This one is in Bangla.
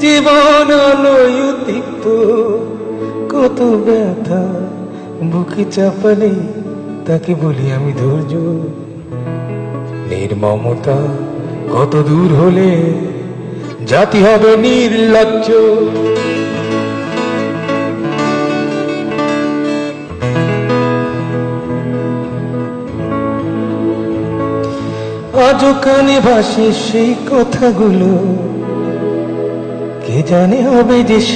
জীবন আলোয় কত ব্যথা, বুকে চাপালে তাকে বলি আমি ধৈর্য। নির্মমতা কত দূর হলে, জাতি হবে নির্লজ্জ। আজও কানে ভাসে সেই কথাগুলো জানে হবে যে শেষ